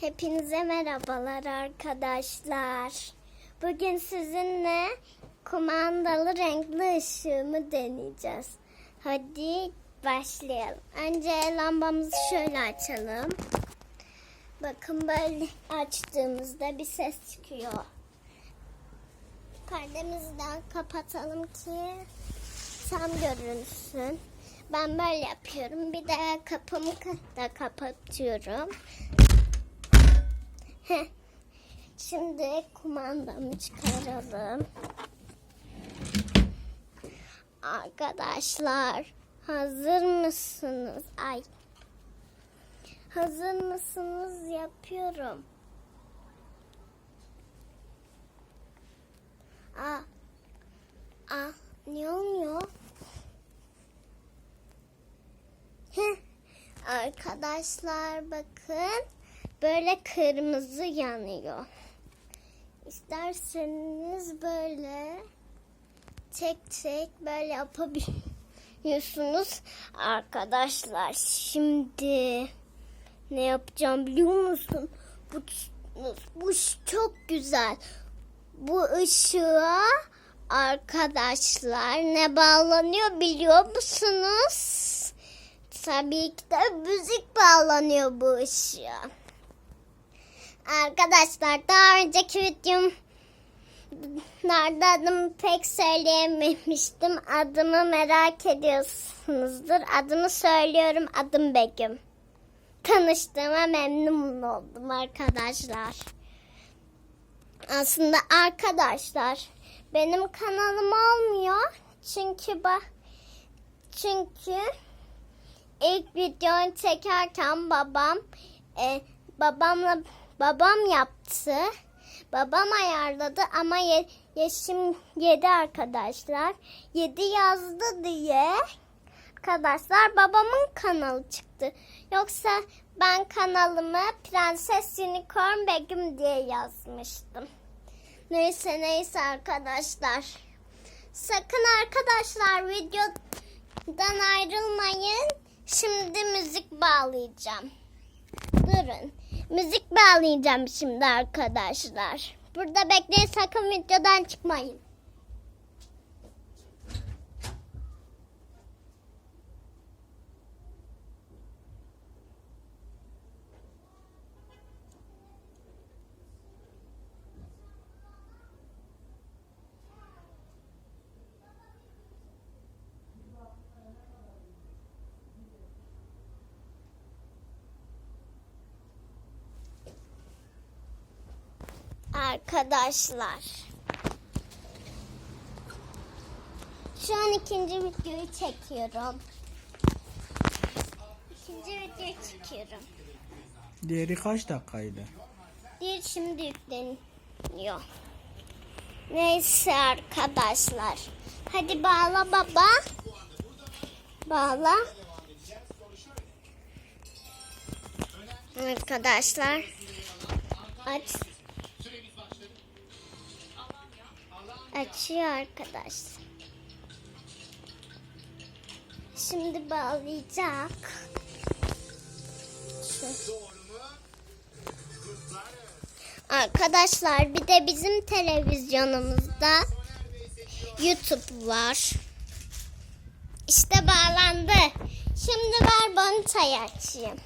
Hepinize merhabalar arkadaşlar. Bugün sizinle kumandalı renkli ışığımı deneyeceğiz. Hadi başlayalım. Önce lambamızı şöyle açalım. Bakın böyle açtığımızda bir ses çıkıyor. Perdemizi de kapatalım ki tam görünsün. Ben böyle yapıyorum. Bir de kapımı da kapatıyorum. Şimdi kumandamı çıkaralım. Arkadaşlar hazır mısınız? Ay. Hazır mısınız? Yapıyorum. Aa. Aa, ne olmuyor? Heh. Arkadaşlar bakın böyle kırmızı yanıyor. İsterseniz böyle tek tek böyle yapabiliyorsunuz. Arkadaşlar şimdi ne yapacağım biliyor musun? Bu, bu çok güzel. Bu ışığa arkadaşlar ne bağlanıyor biliyor musunuz? Tabii ki de müzik bağlanıyor bu ışığa. Arkadaşlar daha önceki videomlarda adımı pek söyleyememiştim. Adımı merak ediyorsunuzdur. Adımı söylüyorum. Adım Begüm. Tanıştığıma memnun oldum arkadaşlar. Aslında arkadaşlar benim kanalım olmuyor. Çünkü bak çünkü ilk videoyu çekerken babam e, babamla babam yaptı. Babam ayarladı ama ye, yaşım 7 arkadaşlar. 7 yazdı diye arkadaşlar babamın kanalı çıktı. Yoksa ben kanalımı Prenses Unicorn Begüm diye yazmıştım. Neyse neyse arkadaşlar. Sakın arkadaşlar videodan ayrılmayın. Şimdi müzik bağlayacağım. Durun. Müzik bağlayacağım şimdi arkadaşlar. Burada bekleyin sakın videodan çıkmayın. Arkadaşlar. Şu an ikinci videoyu çekiyorum. İkinci videoyu çekiyorum. Diğeri kaç dakikaydı? Bir şimdi yükleniyor. Neyse arkadaşlar. Hadi bağla baba. Bağla. Arkadaşlar. Aç. Açıyor arkadaşlar. Şimdi bağlayacak. Arkadaşlar bir de bizim televizyonumuzda YouTube var. İşte bağlandı. Şimdi ver bonitayı açayım.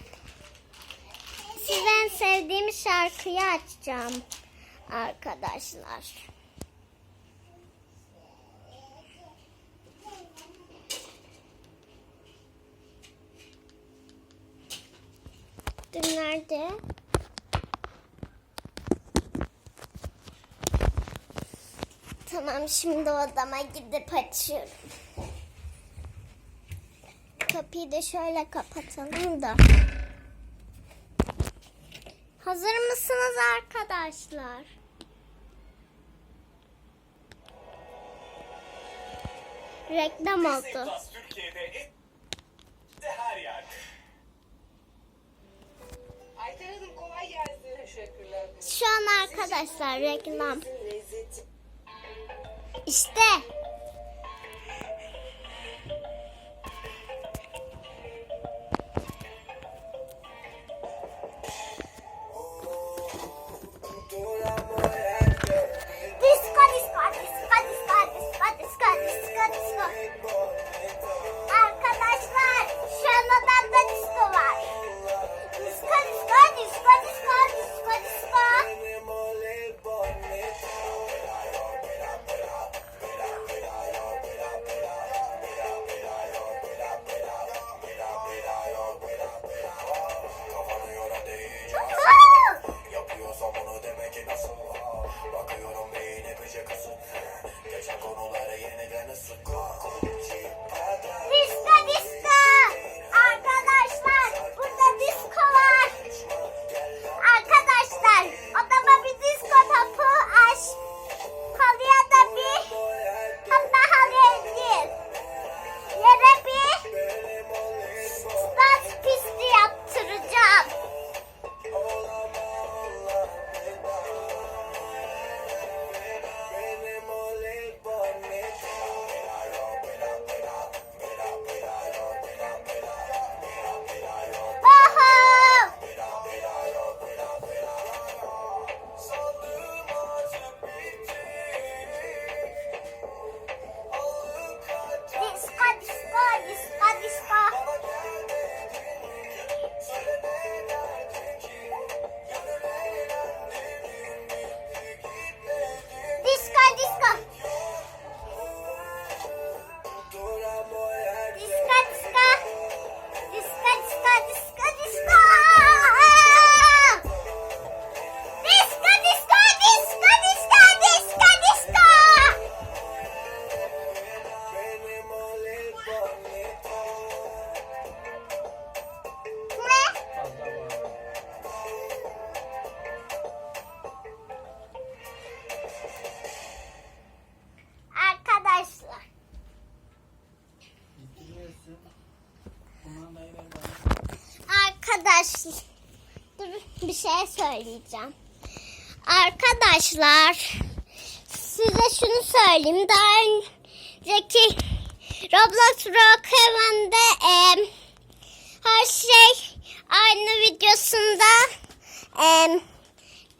Size en sevdiğim şarkıyı açacağım arkadaşlar. Dur nerede? Tamam şimdi odama gidip açıyorum. Kapıyı da şöyle kapatalım da. Hazır mısınız arkadaşlar? Reklam oldu. Türkiye'de her yerde. Ayten Hanım kolay gelsin. Teşekkürler. Şu an arkadaşlar reklam. İşte. igual. Söyleyeceğim. Arkadaşlar size şunu söyleyeyim. Daha önceki Roblox Rock Heaven'de em, her şey aynı videosunda em,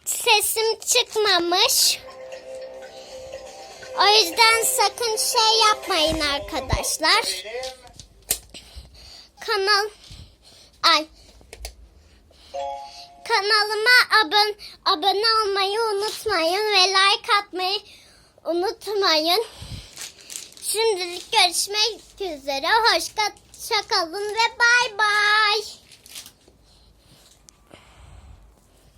sesim çıkmamış. O yüzden sakın şey yapmayın arkadaşlar. Kanal ay kanalıma abone abone olmayı unutmayın ve like atmayı unutmayın. Şimdilik görüşmek üzere. Hoşça kalın ve bay bay.